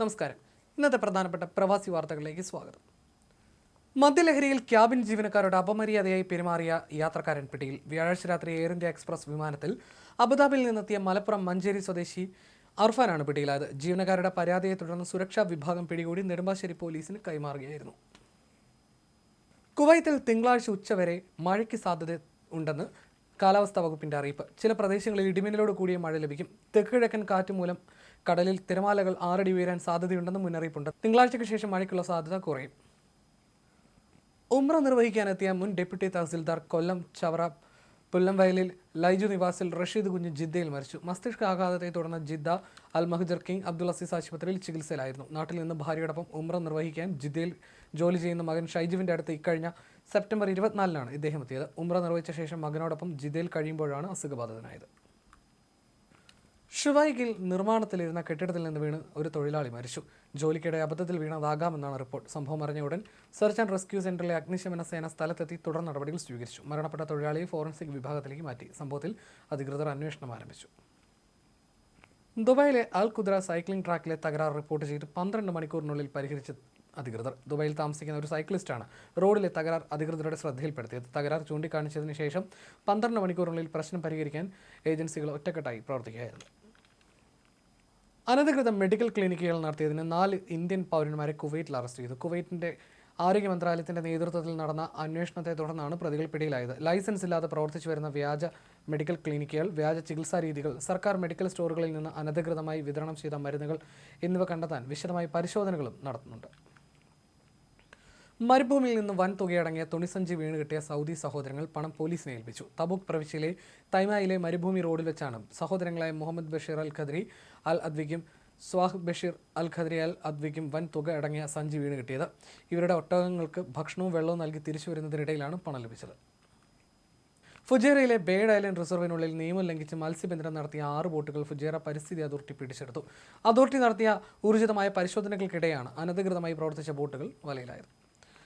നമസ്കാരം. ഇന്നത്തെ പ്രധാനപ്പെട്ട പ്രവാസി വാർത്തകളിലേക്ക് സ്വാഗതം. മദ്യലഹരിയിൽ ക്യാബിൻ ജീവനക്കാരോട് അപമര്യാദയായി പെരുമാറിയ യാത്രക്കാരൻ പിടിയിൽ വ്യാഴാഴ്ച രാത്രി എയർ ഇന്ത്യ എക്സ്പ്രസ് വിമാനത്തിൽ അബുദാബിയിൽ നിന്നെത്തിയ മലപ്പുറം മഞ്ചേരി സ്വദേശി അർഫാനാണ് പിടിയിലായത്. ജീവനക്കാരുടെ പരാതിയെ തുടർന്ന് സുരക്ഷാ വിഭാഗം പിടികൂടി നെടുമ്പാശ്ശേരി പോലീസിന് കൈമാറുകയായിരുന്നു. കുവൈത്തിൽ തിങ്കളാഴ്ച ഉച്ചവരെ മഴയ്ക്ക് സാധ്യത ഉണ്ടെന്ന് കാലാവസ്ഥാ വകുപ്പിന്റെ അറിയിപ്പ്. ചില പ്രദേശങ്ങളിൽ ഇടിമിന്നലോട് കൂടിയ മഴ ലഭിക്കും. തെക്ക് കിഴക്കൻ കാറ്റ് മൂലം കടലിൽ തിരമാലകൾ ആറടി ഉയരാൻ സാധ്യതയുണ്ടെന്ന് മുന്നറിയിപ്പുണ്ട്. തിങ്കളാഴ്ചയ്ക്ക് ശേഷം മഴയ്ക്കുള്ള സാധ്യത കുറയും. ഉമ്ര നിർവഹിക്കാനെത്തിയ മുൻ ഡെപ്യൂട്ടി തഹസിൽദാർ കൊല്ലം ചവറ പുല്ലംവയലിൽ ലൈജു നിവാസിൽ റഷീദ് കുഞ്ഞ് ജിദ്ദയിൽ മരിച്ചു. മസ്തിഷ്ക ആഘാതത്തെ തുടർന്ന് Jeddah Al Mahjar King Abdul Aziz ആശുപത്രിയിൽ ചികിത്സയിലായിരുന്നു. നാട്ടിൽ നിന്ന് ഭാര്യയോടൊപ്പം ഉമ്ര നിർവഹിക്കാൻ ജിദ്ദയിൽ ജോലി ചെയ്യുന്ന മകൻ ഷൈജുവിന്റെ അടുത്ത് ഇക്കഴിഞ്ഞ സെപ്റ്റംബർ ഇരുപത്തിനാലിനാണ് ഇദ്ദേഹം എത്തിയത്. ഉമ്ര നിർവഹിച്ച ശേഷം മകനോടൊപ്പം ജിദ്ദയിൽ കഴിയുമ്പോഴാണ് അസുഖബാധിതനായത്. ഷുവൈഗിൽ നിർമ്മാണത്തിലിരുന്ന കെട്ടിടത്തിൽ നിന്ന് വീണ് ഒരു തൊഴിലാളി മരിച്ചു. ജോലിക്കിടെ അബദ്ധത്തിൽ വീണതാകാമെന്നാണ് റിപ്പോർട്ട്. സംഭവം അറിഞ്ഞ ഉടൻ സെർച്ച് ആൻഡ് റെസ്ക്യൂ സെന്ററിലെ അഗ്നിശമന സേന സ്ഥലത്തെത്തി തുടർ നടപടികൾ സ്വീകരിച്ചു. മരണപ്പെട്ട തൊഴിലാളിയെ ഫോറൻസിക് വിഭാഗത്തിലേക്ക് മാറ്റി. സംഭവത്തിൽ അധികൃതർ അന്വേഷണം ആരംഭിച്ചു. ദുബായിലെ അൽ കുദ്ര സൈക്ലിംഗ് ട്രാക്കിലെ തകരാർ റിപ്പോർട്ട് ചെയ്ത് പന്ത്രണ്ട് മണിക്കൂറിനുള്ളിൽ പരിഹരിച്ച അധികൃതർ. ദുബായിൽ താമസിക്കുന്ന ഒരു സൈക്ലിസ്റ്റാണ് റോഡിലെ തകരാർ അധികൃതരുടെ ശ്രദ്ധയിൽപ്പെടുത്തിയത്. തകരാർ ചൂണ്ടിക്കാണിച്ചതിന് ശേഷം പന്ത്രണ്ട് മണിക്കൂറിനുള്ളിൽ പ്രശ്നം പരിഹരിക്കാൻ ഏജൻസികൾ ഒറ്റക്കെട്ടായി പ്രവർത്തിക്കുകയായിരുന്നു. അനധികൃത മെഡിക്കൽ ക്ലിനിക്കുകൾ നടത്തിയതിന് നാല് ഇന്ത്യൻ പൗരന്മാരെ കുവൈറ്റിൽ അറസ്റ്റ് ചെയ്തു. കുവൈറ്റിന്റെ ആരോഗ്യ മന്ത്രാലയത്തിന്റെ നേതൃത്വത്തിൽ നടന്ന അന്വേഷണത്തെ തുടർന്നാണ് പ്രതികൾ പിടിയിലായത്. ലൈസൻസ് ഇല്ലാതെ പ്രവർത്തിച്ചു വരുന്ന വ്യാജ മെഡിക്കൽ ക്ലിനിക്കുകൾ വ്യാജ ചികിത്സാ രീതികൾ സർക്കാർ മെഡിക്കൽ സ്റ്റോറുകളിൽ നിന്ന് അനധികൃതമായി വിതരണം ചെയ്ത മരുന്നുകൾ എന്നിവ കണ്ടെത്താൻ വിശദമായ പരിശോധനകളും നടത്തുന്നുണ്ട്. മരുഭൂമിയിൽ നിന്ന് വൻ തുകയടങ്ങിയ തുണിസഞ്ചി വീണ് കിട്ടിയ സൗദി സഹോദരങ്ങൾ പണം പോലീസിനെ ഏൽപ്പിച്ചു. തബുക് പ്രവിശ്യയിലെ തൈമയിലെ മരുഭൂമി റോഡിൽ വെച്ചാണ് സഹോദരങ്ങളായ മുഹമ്മദ് ബഷീർ അൽ ഖദ്രി അൽ അദ്വിക്കും സ്വാഹ് ബഷീർ അൽ ഖദ്രി അൽ അദ്വിക്കും വൻ തുക അടങ്ങിയ സഞ്ചി വീണ് കിട്ടിയത് ഇവരുടെ ഒട്ടകങ്ങൾക്ക് ഭക്ഷണവും വെള്ളവും നൽകി തിരിച്ചു വരുന്നതിനിടയിലാണ് പണം ലഭിച്ചത്. ഫുജേറയിലെ ബേഡ് ഐലൻഡ് റിസർവിനുള്ളിൽ നിയമം ലംഘിച്ച് മത്സ്യബന്ധനം നടത്തിയ ആറ് ബോട്ടുകൾ ഫുജേറ പരിസ്ഥിതി അതോറിറ്റി പിടിച്ചെടുത്തു. അതോറിറ്റി നടത്തിയ ഊർജിതമായ പരിശോധനകൾക്കിടെയാണ് അനധികൃതമായി പ്രവർത്തിച്ച ബോട്ടുകൾ വലയിലായത്.